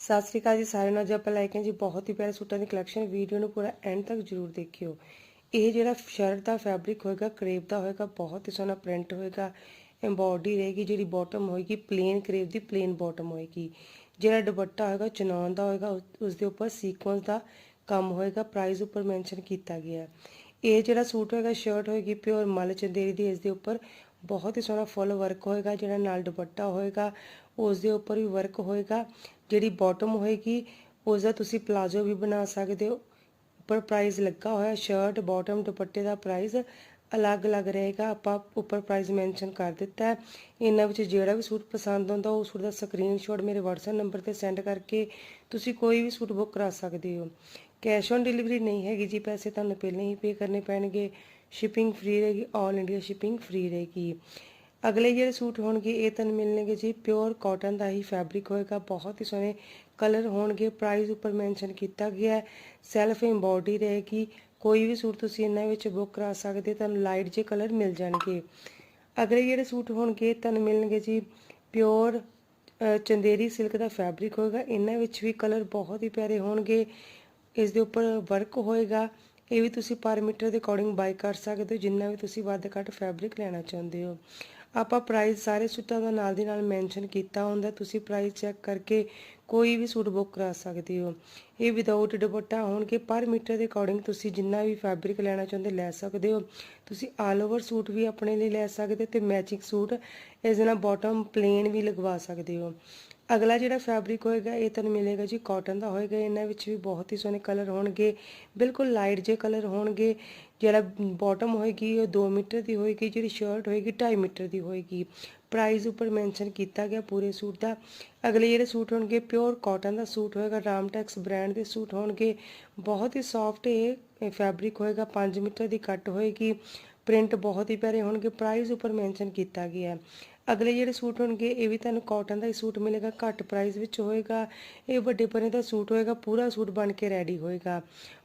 ਸਤਿ ਸ੍ਰੀ ਅਕਾਲ ਜੀ ਸਾਰਿਆਂ ਨੂੰ। ਅੱਜ ਆਪਾਂ ਲੈ ਕੇ ਜੀ ਬਹੁਤ ਹੀ ਪਿਆਰੇ ਸੂਟਾਂ ਦੀ ਕਲੈਕਸ਼ਨ ਵੀਡੀਓ ਨੂੰ ਪੂਰਾ ਐਂਡ ਤੱਕ ਜਰੂਰ ਦੇਖਿਓ। ਇਹ ਜਿਹੜਾ ਸ਼ਰਟ ਦਾ ਫੈਬਰਿਕ ਹੋਏਗਾ ਕਰੇਪ ਦਾ ਹੋਏਗਾ, ਬਹੁਤ ਹੀ ਸੋਹਣਾ ਪ੍ਰਿੰਟ ਹੋਏਗਾ। ਐਮਬੋਡੀ ਰਹੇਗੀ, ਜਿਹੜੀ ਬਾਟਮ ਹੋਏਗੀ ਪਲੇਨ ਕਰੇਪ ਦੀ ਪਲੇਨ ਬਾਟਮ ਹੋਏਗੀ। ਜਿਹੜਾ ਦੁਪੱਟਾ ਹੋਏਗਾ ਚਨੌਨ ਦਾ ਹੋਏਗਾ ਉਸ- ਦੇ ਉੱਪਰ ਸੀਕੁਐਂਸ ਦਾ ਕੰਮ ਹੋਏਗਾ ਪ੍ਰਾਈਸ ਉੱਪਰ ਮੈਂਸ਼ਨ ਕੀਤਾ ਗਿਆ। ਇਹ ਜਿਹੜਾ ਸੂਟ ਹੋਏਗਾ ਸ਼ਰਟ ਹੋਏਗੀ ਪਿਓਰ ਮਲ ਚੰਦੇਰੀ ਦੀ ਇਸ ਦੇ ਉੱਪਰ ਬਹੁਤ ਹੀ ਸੋਹਣਾ ਫੁੱਲ ਵਰਕ ਹੋਏਗਾ, ਜਿਹੜਾ ਨਾਲ ਦੁਪੱਟਾ ਹੋਏਗਾ ਉਸ ਦੇ ਉੱਪਰ ਵੀ ਵਰਕ ਹੋਏਗਾ। ਜਿਹੜੀ ਬਾਟਮ ਹੋਏਗੀ, ਉਸ ਦਾ ਤੁਸੀਂ ਪਲਾਜ਼ੋ ਵੀ ਬਣਾ ਸਕਦੇ ਹੋ। ਉੱਪਰ ਪ੍ਰਾਈਸ ਲੱਗਾ ਹੋਇਆ ਸ਼ਰਟ ਬਾਟਮ ਦੁਪੱਟੇ ਦਾ ਪ੍ਰਾਈਸ ਅਲੱਗ-ਅਲੱਗ ਰਹੇਗਾ। ਆਪਾਂ ਉੱਪਰ ਪ੍ਰਾਈਸ ਮੈਂਸ਼ਨ ਕਰ ਦਿੱਤਾ ਹੈ। ਇਹਨਾਂ ਵਿੱਚ ਜਿਹੜਾ ਵੀ ਸੂਟ ਪਸੰਦ ਆਉਂਦਾ, ਉਹ ਸੂਟ ਦਾ ਸਕਰੀਨਸ਼ਾਟ ਮੇਰੇ WhatsApp ਨੰਬਰ ਤੇ ਸੈਂਡ ਕਰਕੇ ਤੁਸੀਂ ਕੋਈ ਵੀ ਸੂਟ ਬੁੱਕ ਕਰਾ ਸਕਦੇ ਹੋ। ਕੈਸ਼ ਔਨ ਡਿਲੀਵਰੀ ਨਹੀਂ ਹੈਗੀ ਜੀ, ਪੈਸੇ ਤੁਹਾਨੂੰ ਪਹਿਲਾਂ ਹੀ ਪੇ ਕਰਨੇ ਪੈਣਗੇ। ਸ਼ਿਪਿੰਗ ਫ੍ਰੀ ਰਹੇਗੀ 올 ਇੰਡੀਆ ਸ਼ਿਪਿੰਗ ਫ੍ਰੀ ਰਹੇਗੀ। ਅਗਲੇ ਜਿਹੜੇ ਸੂਟ ਹੋਣਗੇ, ਇਹ ਤੁਹਾਨੂੰ ਮਿਲਣਗੇ ਜੀ ਪਿਓਰ ਕਾਟਨ ਦਾ ਹੀ ਫੈਬਰਿਕ ਹੋਏਗਾ, ਬਹੁਤ ਹੀ ਸੋਹਣੇ ਕਲਰ ਹੋਣਗੇ ਪ੍ਰਾਈਸ ਉੱਪਰ ਮੈਂਸ਼ਨ ਕੀਤਾ ਗਿਆ ਹੈ ਸੈਲਫ ਐਮਬੋਡੀ ਰਹੇਗੀ, ਕੋਈ ਵੀ ਸੂਟ ਤੁਸੀਂ ਇਹਨਾਂ ਵਿੱਚ ਬੁੱਕ ਕਰਾ ਸਕਦੇ, ਤੁਹਾਨੂੰ ਲਾਈਟ ਜੇ ਕਲਰ ਮਿਲ ਜਾਣਗੇ। ਅਗਲੇ ਜਿਹੜੇ ਸੂਟ ਹੋਣਗੇ, ਤੁਹਾਨੂੰ ਮਿਲਣਗੇ ਜੀ ਪਿਓਰ ਚੰਦੇਰੀ ਸਿਲਕ ਦਾ ਫੈਬਰਿਕ ਹੋਏਗਾ, ਇਹਨਾਂ ਵਿੱਚ ਵੀ ਕਲਰ ਬਹੁਤ ਹੀ ਪਿਆਰੇ ਹੋਣਗੇ, ਇਸ ਦੇ ਉੱਪਰ ਵਰਕ ਹੋਏਗਾ, ਇਹ ਵੀ ਤੁਸੀਂ ਪਰ ਮੀਟਰ ਦੇ ਅਕੋਰਡਿੰਗ ਬਾਈ ਕਰ ਸਕਦੇ ਹੋ, ਜਿੰਨਾ ਵੀ ਤੁਸੀਂ ਵੱਧ ਘੱਟ ਫੈਬਰਿਕ ਲੈਣਾ ਚਾਹੁੰਦੇ ਹੋ। ਆਪਾਂ ਪ੍ਰਾਈਸ ਸਾਰੇ ਸੂਟਾਂ ਦਾ ਨਾਲ ਦੀ ਨਾਲ ਮੈਂਸ਼ਨ ਕੀਤਾ ਹੁੰਦਾ, ਤੁਸੀਂ ਪ੍ਰਾਈਸ ਚੈੱਕ ਕਰਕੇ ਕੋਈ ਵੀ ਸੂਟ ਬੁੱਕ ਕਰਾ ਸਕਦੇ ਹੋ। ਇਹ ਵਿਦਆਊਟ ਦੁਪੱਟਾ ਹੋਣਗੇ, ਪਰ ਮੀਟਰ ਦੇ ਅਕੋਰਡਿੰਗ ਤੁਸੀਂ ਜਿੰਨਾ ਵੀ ਫੈਬਰਿਕ ਲੈਣਾ ਚਾਹੁੰਦੇ ਲੈ ਸਕਦੇ ਹੋ। ਤੁਸੀਂ ਆਲ ਓਵਰ ਸੂਟ ਵੀ ਆਪਣੇ ਲਈ ਲੈ ਸਕਦੇ ਤੇ ਮੈਚਿੰਗ ਸੂਟ ਇਸ ਨਾਲ ਬਾਟਮ ਪਲੇਨ ਵੀ ਲਗਵਾ ਸਕਦੇ ਹੋ। ਅਗਲਾ ਜਿਹੜਾ ਫੈਬਰਿਕ ਹੋਏਗਾ, ਇਹ ਤੁਹਾਨੂੰ ਮਿਲੇਗਾ ਜੀ ਕਾਟਨ ਦਾ ਹੋਏਗਾ। ਇਹਨਾਂ ਵਿੱਚ ਵੀ ਬਹੁਤ ਹੀ ਸੋਹਣੇ ਕਲਰ ਹੋਣਗੇ। ਬਿਲਕੁਲ ਲਾਈਟ ਜੇ ਕਲਰ ਹੋਣਗੇ। ਜਿਹੜਾ ਬਾਟਮ ਹੋਏਗੀ, ਉਹ 2 ਮੀਟਰ ਦੀ ਹੋਏਗੀ। ਜਿਹੜੀ ਸ਼ਰਟ ਹੋਏਗੀ 2.5 ਮੀਟਰ ਦੀ ਹੋਏਗੀ। ਪ੍ਰਾਈਸ ਉੱਪਰ ਮੈਂਸ਼ਨ ਕੀਤਾ ਗਿਆ ਪੂਰੇ ਸੂਟ ਦਾ। ਅਗਲੇ ਜਿਹੜੇ ਸੂਟ ਹੋਣਗੇ ਪਿਓਰ ਕਾਟਨ ਦਾ ਸੂਟ ਹੋਏਗਾ। ਰਾਮਟੈਕਸ ਬ੍ਰਾਂਡ ਦੇ ਸੂਟ ਹੋਣਗੇ। ਬਹੁਤ ਹੀ ਸੌਫਟ ਇਹ ਫੈਬਰਿਕ ਹੋਏਗਾ। 5 ਮੀਟਰ ਦੀ ਕੱਟ ਹੋਏਗੀ। ਪ੍ਰਿੰਟ ਬਹੁਤ ਹੀ ਪਿਆਰੇ ਹੋਣਗੇ ਪ੍ਰਾਈਸ ਉੱਪਰ ਮੈਂਸ਼ਨ ਕੀਤਾ ਗਿਆ ਹੈ। ਅਗਲੇ ਜਿਹੜੇ ਸੂਟ ਹੋਣਗੇ, ਇਹ ਵੀ ਤੁਹਾਨੂੰ ਕਾਟਨ ਦਾ ਹੀ ਸੂਟ ਮਿਲੇਗਾ, ਘੱਟ ਪ੍ਰਾਈਸ ਵਿੱਚ ਹੋਏਗਾ। ਇਹ ਵੱਡੇ ਪਰੇ ਦਾ ਸੂਟ ਹੋਏਗਾ, ਪੂਰਾ ਸੂਟ ਬਣ ਕੇ ਰੈਡੀ ਹੋਏਗਾ।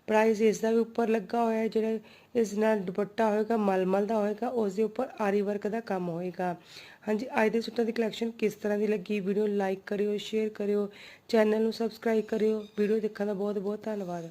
ਪ੍ਰਾਈਸ ਇਸ ਦਾ ਵੀ ਉੱਪਰ ਲੱਗਾ ਹੋਇਆ ਹੈ, ਜਿਹੜਾ ਇਸ ਨਾਲ ਦੁਪੱਟਾ ਹੋਏਗਾ, ਮਲਮਲ ਦਾ ਹੋਏਗਾ, ਉਸ ਦੇ ਉੱਪਰ ਆਰੀ ਵਰਕ ਦਾ ਕੰਮ ਹੋਏਗਾ। ਹਾਂਜੀ, ਅੱਜ ਦੇ ਸੂਟਾਂ ਦੀ ਕਲੈਕਸ਼ਨ ਕਿਸ ਤਰ੍ਹਾਂ ਦੀ ਲੱਗੀ? ਵੀਡੀਓ ਲਾਈਕ ਕਰਿਓ ਸ਼ੇਅਰ ਕਰਿਓ ਚੈਨਲ ਨੂੰ ਸਬਸਕ੍ਰਾਈਬ ਕਰਿਓ। ਵੀਡੀਓ ਦੇਖਣ ਦਾ ਬਹੁਤ ਬਹੁਤ ਧੰਨਵਾਦ।